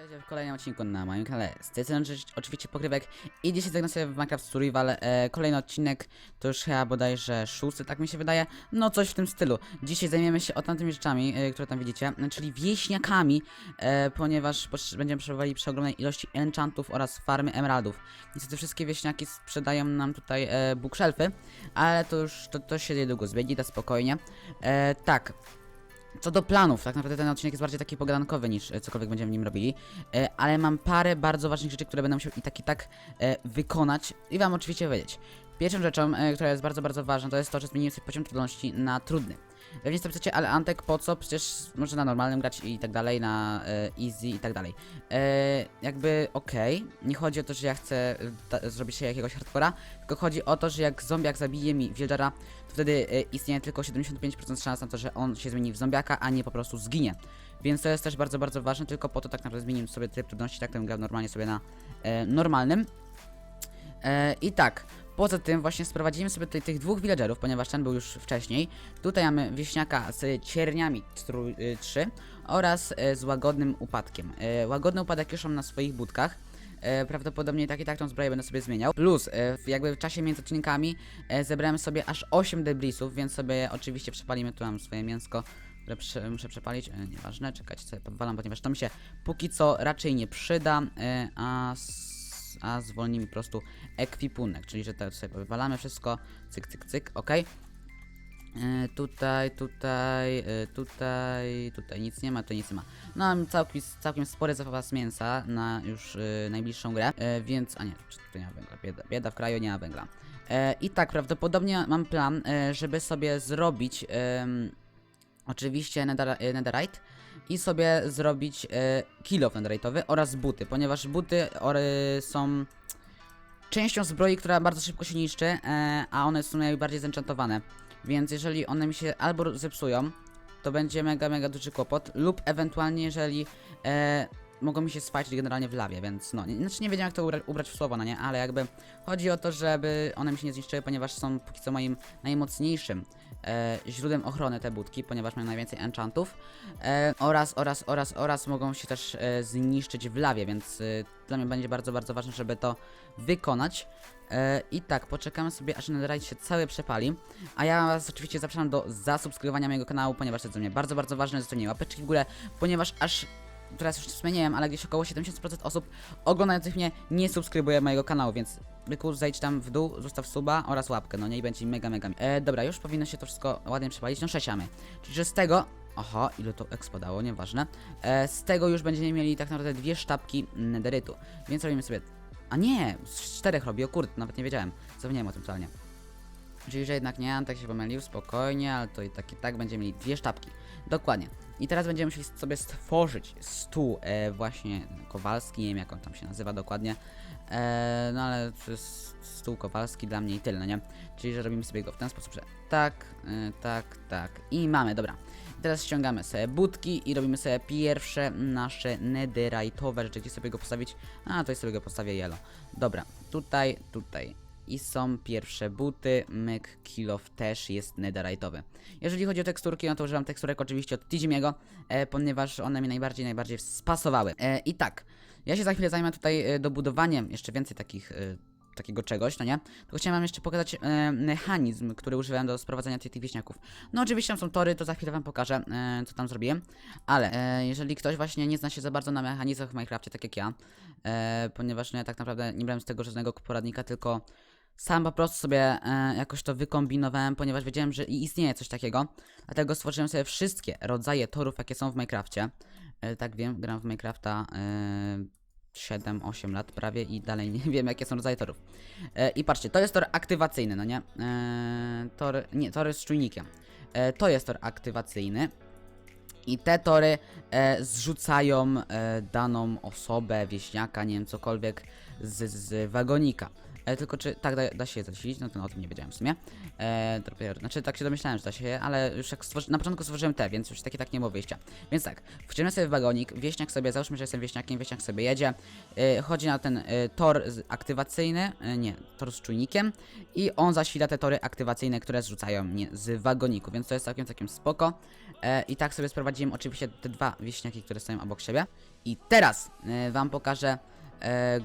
Witajcie w kolejnym odcinku na moim kanale. Z tej strony oczywiście- Pokrywek i dzisiaj zagram sobie w Minecraft Survival. E, kolejny odcinek, to już chyba bodajże szósty, tak mi się wydaje. No coś w tym stylu. Dzisiaj zajmiemy się o tamtymi rzeczami, e, które tam widzicie, czyli wieśniakami, e, ponieważ będziemy przeżywali przy ogromnej ilości enchantów oraz farmy emeraldów. Niestety wszystkie wieśniaki sprzedają nam tutaj e, bookshelfy, ale to już to, to się niedługo zmieni, da spokojnie. E, tak, co do planów, tak naprawdę ten odcinek jest bardziej taki pogadankowy niż e, cokolwiek będziemy w nim robili, e, ale mam parę bardzo ważnych rzeczy, które będę musiał i tak i tak e, wykonać i wam oczywiście powiedzieć. Pierwszą rzeczą, e, która jest bardzo, bardzo ważna, to jest to, że zmieniłem sobie poziom trudności na trudny. Pewnie sobie pytacie, ale Antek po co? Przecież może na normalnym grać i tak dalej, na e, easy i tak dalej. E, jakby okej, nie chodzi o to, że ja chcę zrobić się jakiegoś hardcora, tylko chodzi o to, że jak zombiak zabije mi Wildera, to wtedy istnieje tylko 75% szans na to, że on się zmieni w zombiaka, a nie po prostu zginie. Więc to jest też bardzo, bardzo ważne, tylko po to tak naprawdę zmieniłem sobie tryb trudności, tak bym grał normalnie sobie na normalnym. I tak, poza tym właśnie sprowadzimy sobie tutaj tych dwóch villagerów, ponieważ ten był już wcześniej. Tutaj mamy wieśniaka z cierniami 3 oraz e, z łagodnym upadkiem. E, łagodny upadek już mam na swoich budkach. Prawdopodobnie tak i tak tą zbroję będę sobie zmieniał. Plus, jakby w czasie między odcinkami zebrałem sobie aż 8 debrisów, więc sobie oczywiście przepalimy. Tu mam swoje mięsko, które muszę przepalić. Nieważne, czekajcie, sobie podwalam, ponieważ to mi się póki co raczej nie przyda, a, a zwolni mi po prostu ekwipunek, czyli że to sobie wywalamy wszystko, cyk, cyk, cyk, ok. E, tutaj, tutaj, e, tutaj, tutaj nic nie ma, tutaj nic nie ma. No, mam całkiem, całkiem spory zapas mięsa na już e, najbliższą grę, więc, a nie, czy tu nie ma węgla, bieda, bieda w kraju, nie ma węgla. I tak, prawdopodobnie mam plan, żeby sobie zrobić oczywiście nether, netherite i sobie zrobić e, kill off netherite'owy oraz buty, ponieważ buty ory są częścią zbroi, która bardzo szybko się niszczy, e, a one są najbardziej zenchantowane. Więc jeżeli one mi się albo zepsują, to będzie mega, mega duży kłopot, lub ewentualnie jeżeli e, mogą mi się spać generalnie w lawie, więc no, nie, znaczy nie wiedziałem jak to ubra- ubrać w słowo, no nie, ale jakby chodzi o to, żeby one mi się nie zniszczyły, ponieważ są póki co moim najmocniejszym e, źródłem ochrony te budki, ponieważ mają najwięcej enchantów e, oraz, oraz, oraz, oraz mogą się też e, zniszczyć w lawie, więc e, dla mnie będzie bardzo, bardzo ważne, żeby to wykonać. E, I tak, poczekamy sobie, aż Netherite się cały przepali. A ja was oczywiście zapraszam do zasubskrybowania mojego kanału, ponieważ to jest dla mnie bardzo, bardzo ważne, zostawienie łapeczki w górę, ponieważ aż teraz już wspomniałem, ale gdzieś około 70% osób oglądających mnie nie subskrybuje mojego kanału, więc byku zejdź tam w dół, zostaw suba oraz łapkę, no nie będzie mega, mega. E, dobra, już powinno się to wszystko ładnie przepalić, no sześciamy. Czyli, że z tego Aha, ile to expo dało, nieważne. E, z tego już będziemy mieli tak naprawdę dwie sztabki nederytu. Więc robimy sobie. A nie, z czterech robi, o kurde, nawet nie wiedziałem. Zapomniałem o tym totalnie. Czyli, że jednak nie, tak się pomylił, spokojnie, ale to i tak i tak będziemy mieli dwie sztabki. Dokładnie. I teraz będziemy musieli sobie stworzyć stół e, właśnie kowalski, nie wiem jak on tam się nazywa dokładnie. E, no ale to jest stół kowalski dla mnie i tyle, no nie? Czyli, że robimy sobie go w ten sposób, że tak, e, tak, tak i mamy, dobra. Teraz ściągamy sobie budki i robimy sobie pierwsze nasze netherite'owe rzeczy, gdzie sobie go postawić. A, to sobie go postawię yellow. Dobra, tutaj, tutaj. I są pierwsze buty, myk, kilof też jest netherite'owy. Jeżeli chodzi o teksturki, no to używam teksturek oczywiście od Tijimiego, e, ponieważ one mi najbardziej, najbardziej spasowały. E, I tak, ja się za chwilę zajmę tutaj e, dobudowaniem jeszcze więcej takich... E, takiego czegoś, no nie? Tylko chciałem wam jeszcze pokazać e, mechanizm, który używałem do sprowadzenia tych, tych wieśniaków. No oczywiście tam są tory, to za chwilę wam pokażę, e, co tam zrobiłem. Ale e, jeżeli ktoś właśnie nie zna się za bardzo na mechanizmach w Minecrafcie, tak jak ja, e, ponieważ no, ja tak naprawdę nie brałem z tego żadnego poradnika, tylko sam po prostu sobie e, jakoś to wykombinowałem, ponieważ wiedziałem, że istnieje coś takiego. Dlatego stworzyłem sobie wszystkie rodzaje torów, jakie są w Minecrafcie. E, tak wiem, gram w Minecrafta e, 7-8 lat prawie i dalej nie wiem, jakie są rodzaje torów. E, I patrzcie, to jest tor aktywacyjny, no nie? E, tor, nie, tory z czujnikiem. E, to jest tor aktywacyjny. I te tory e, zrzucają e, daną osobę, wieśniaka, nie wiem, cokolwiek z, z wagonika. E, tylko czy tak da, da się je zasilić? No to no, o tym nie wiedziałem w sumie. E, dopiero, znaczy tak się domyślałem, że da się je, ale już jak stworzy, na początku stworzyłem te, więc już takie tak nie było wyjścia. Więc tak, wchodzimy sobie w wagonik, wieśniak sobie, załóżmy, że jestem wieśniakiem, wieśniak sobie jedzie, e, chodzi na ten e, tor aktywacyjny, e, nie, tor z czujnikiem i on zasila te tory aktywacyjne, które zrzucają mnie z wagoniku, więc to jest całkiem, całkiem spoko. E, I tak sobie sprowadziłem oczywiście te dwa wieśniaki, które stoją obok siebie. I teraz e, wam pokażę,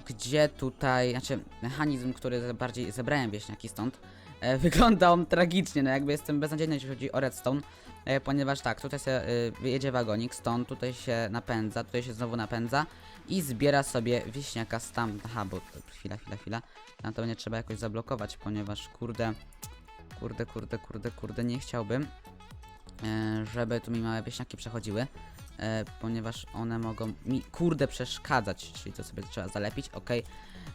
gdzie tutaj, znaczy mechanizm, który bardziej zebrałem wieśniaki stąd, e, wygląda on tragicznie, no jakby jestem beznadziejny, jeśli chodzi o redstone, e, ponieważ tak, tutaj się e, wyjedzie wagonik, stąd tutaj się napędza, tutaj się znowu napędza i zbiera sobie wieśniaka tam, aha, bo chwila, chwila, chwila, tam to będzie trzeba jakoś zablokować, ponieważ kurde, kurde, kurde, kurde, kurde, nie chciałbym, e, żeby tu mi małe wieśniaki przechodziły, e, ponieważ one mogą mi kurde przeszkadzać, czyli to sobie trzeba zalepić, ok.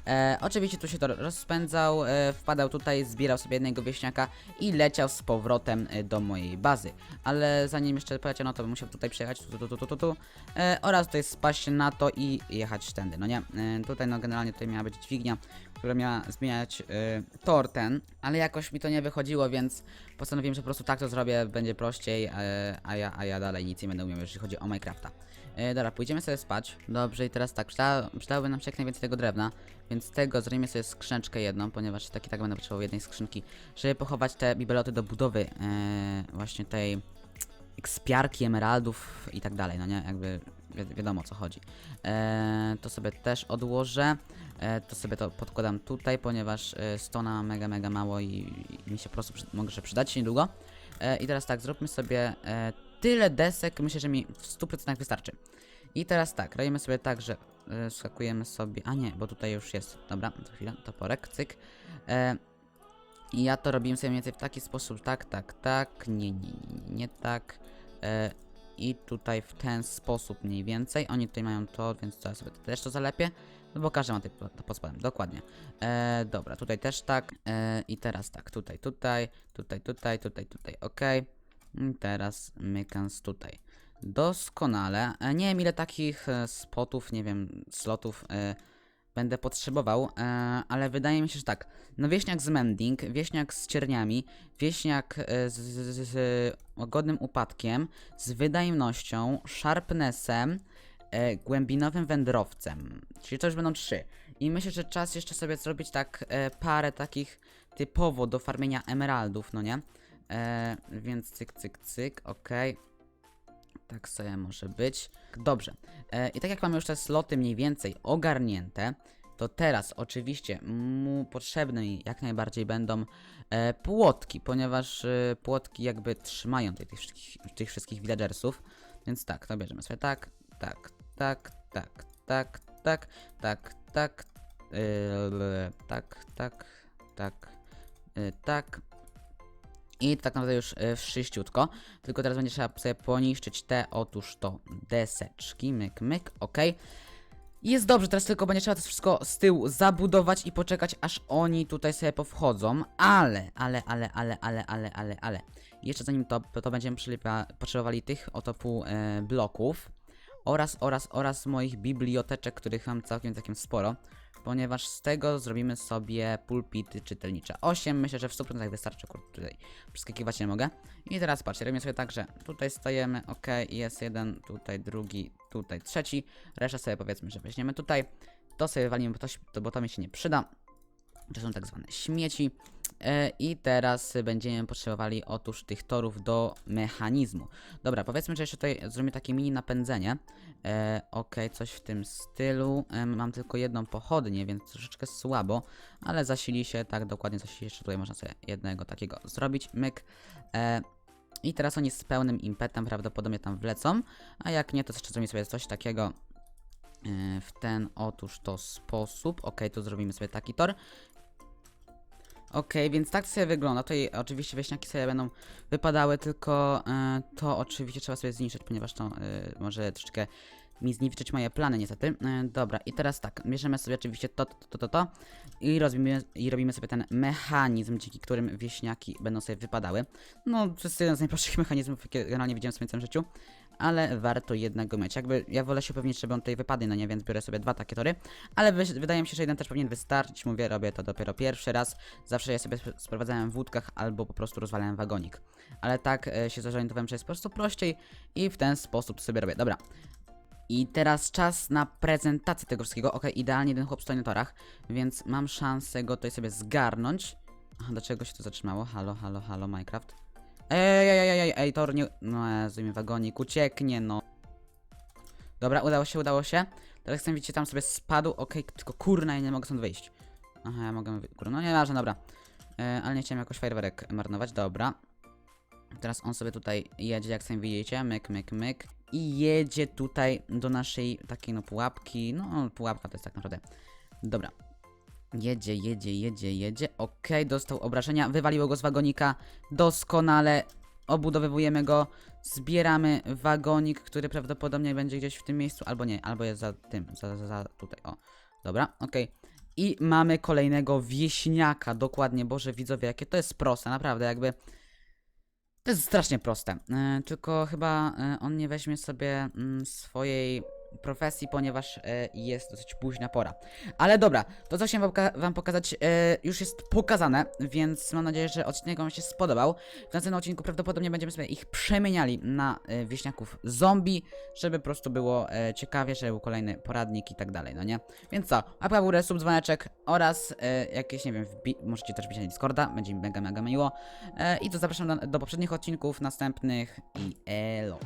E, oczywiście tu się to rozpędzał, e, wpadał tutaj, zbierał sobie jednego wieśniaka i leciał z powrotem e, do mojej bazy. Ale zanim jeszcze poleciał, no to bym musiał tutaj przejechać tu, tu, tu, tu, tu, tu e, oraz tutaj spaść na to i jechać tędy, no nie? E, tutaj no generalnie tutaj miała być dźwignia, która miała zmieniać e, tor ten, ale jakoś mi to nie wychodziło, więc postanowiłem, że po prostu tak to zrobię, będzie prościej, e, a, ja, a ja dalej nic nie będę umiał, jeżeli chodzi o Minecrafta. E, dobra, pójdziemy sobie spać. Dobrze, i teraz tak, przyda, przydałoby nam się jak najwięcej tego drewna, więc z tego zrobimy sobie skrzyneczkę jedną, ponieważ tak i tak będę potrzebował jednej skrzynki, żeby pochować te bibeloty do budowy e, właśnie tej ekspiarki, emeraldów i tak dalej, no nie, jakby wi wiadomo o co chodzi. E, to sobie też odłożę, e, to sobie to podkładam tutaj, ponieważ e, stona mega, mega mało i, i mi się po prostu przy, może przydać niedługo. E, I teraz tak, zróbmy sobie e, tyle desek, myślę, że mi w 100% wystarczy. I teraz tak, robimy sobie tak, że e, skakujemy sobie, a nie, bo tutaj już jest, dobra, to chwila, toporek, cyk. E, I ja to robiłem sobie mniej więcej w taki sposób, tak, tak, tak, nie, nie, nie, nie tak. E, I tutaj w ten sposób mniej więcej. Oni tutaj mają to, więc ja sobie też to zalepię. No bo każdy ma tutaj pod spodem, dokładnie. E, dobra, tutaj też tak. E, I teraz tak, tutaj, tutaj, tutaj, tutaj, tutaj, tutaj, ok. Teraz mykans tutaj. Doskonale. E, nie wiem ile takich e, spotów, nie wiem, slotów e, będę potrzebował, e, ale wydaje mi się, że tak. No wieśniak z mending, wieśniak z cierniami, wieśniak z, z, z upadkiem, z wydajnością, sharpnessem, e, głębinowym wędrowcem. Czyli to już będą trzy. I myślę, że czas jeszcze sobie zrobić tak e, parę takich typowo do farmienia emeraldów, no nie? E, więc cyk, cyk, cyk, okej. Tak sobie może być. Dobrze. E, I tak jak mamy już te sloty mniej więcej ogarnięte, to teraz oczywiście mu potrzebne jak najbardziej będą e, płotki, ponieważ e, płotki jakby trzymają tych, tych, wszystkich, tych wszystkich villagersów. Więc tak, to bierzemy sobie tak, tak, tak, tak, tak, tak, tak, tak, yy, tak, tak, tak, yy, tak. I tak naprawdę już yy, wszyściutko. Tylko teraz będzie trzeba sobie poniszczyć te, otóż to, deseczki, myk, myk, ok. Jest dobrze, teraz tylko będzie trzeba to wszystko z tyłu zabudować i poczekać, aż oni tutaj sobie powchodzą, ale, ale, ale, ale, ale, ale, ale, ale. Jeszcze zanim to, to, będziemy potrzebowali tych oto pół e, bloków oraz, oraz, oraz moich biblioteczek, których mam całkiem, całkiem sporo, ponieważ z tego zrobimy sobie pulpity czytelnicze. 8 myślę, że w 100% wystarczy, kurde, tutaj przeskakiwać nie mogę. I teraz patrzcie, robimy sobie tak, że tutaj stajemy, ok, jest jeden, tutaj drugi, tutaj trzeci, resztę sobie powiedzmy, że weźmiemy tutaj, to sobie walimy, bo to, bo to mi się nie przyda. To są tak zwane śmieci. E, I teraz będziemy potrzebowali otóż tych torów do mechanizmu. Dobra, powiedzmy, że jeszcze tutaj zrobimy takie mini napędzenie. E, ok, coś w tym stylu. E, mam tylko jedną pochodnię, więc troszeczkę słabo, ale zasili się, tak dokładnie zasili jeszcze tutaj można sobie jednego takiego zrobić. Myk. E, I teraz oni z pełnym impetem prawdopodobnie tam wlecą, a jak nie, to jeszcze zrobimy sobie coś takiego e, w ten otóż to sposób. Ok, tu zrobimy sobie taki tor. Okej, więc tak sobie wygląda. Tutaj oczywiście wieśniaki sobie będą wypadały, tylko e, to oczywiście trzeba sobie zniszczyć, ponieważ to e, może troszeczkę mi zniszczyć moje plany niestety. E, dobra, i teraz tak, bierzemy sobie oczywiście to, to, to, to, to i, robimy, i robimy sobie ten mechanizm, dzięki którym wieśniaki będą sobie wypadały. No, to jest jeden z najprostszych mechanizmów, jakie generalnie widziałem w swoim całym życiu. ale warto jednego mieć. Jakby ja wolę się upewnić, żeby on tutaj wypadnie, no nie, więc biorę sobie dwa takie tory, ale wy, wydaje mi się, że jeden też powinien wystarczyć. Mówię, robię to dopiero pierwszy raz. Zawsze je sobie sp- sprowadzałem w wódkach albo po prostu rozwalałem wagonik. Ale tak e, się zorientowałem, że jest po prostu prościej i w ten sposób sobie robię. Dobra. I teraz czas na prezentację tego wszystkiego. Ok, idealnie jeden chłop stoi na torach, więc mam szansę go tutaj sobie zgarnąć. Aha, dlaczego się to zatrzymało? Halo, halo, halo, Minecraft. Ej, ej, ej, ej, ej, tor nie... No, mi wagonik ucieknie, no. Dobra, udało się, udało się. Teraz chcę, widzicie, tam sobie spadł. Okej, tylko kurna, ja nie mogę stąd wyjść. Aha, ja mogę... Kurna, no nieważne, dobra. E, ale nie chciałem jakoś fajerwerek marnować, dobra. Teraz on sobie tutaj jedzie, jak sami widzicie, myk, myk, myk. I jedzie tutaj do naszej takiej, no, pułapki. No, pułapka to jest tak naprawdę. Dobra. Jedzie, jedzie, jedzie, jedzie. Okej, dostał obrażenia. Wywaliło go z wagonika. Doskonale. Obudowywujemy go. Zbieramy wagonik, który prawdopodobnie będzie gdzieś w tym miejscu, albo nie, albo jest za tym, za, za, za tutaj. O, dobra, okej. I mamy kolejnego wieśniaka, dokładnie. Boże, widzowie, jakie to jest proste, naprawdę, jakby. To jest strasznie proste. E, tylko chyba e, on nie weźmie sobie mm, swojej profesji, ponieważ e, jest dosyć późna pora. Ale dobra, to co chciałem wam poka- wam pokazać e, już jest pokazane, więc mam nadzieję, że odcinek wam się spodobał. W następnym odcinku prawdopodobnie będziemy sobie ich przemieniali na e, wieśniaków zombie, żeby po prostu było ciekawie, żeby był kolejny poradnik i tak dalej, no nie? Więc co, łapka w górę, sub, dzwoneczek oraz jakieś, nie wiem, możecie też wbić na Discorda, będzie mi mega, mega miło. I to zapraszam do poprzednich odcinków, następnych i elo.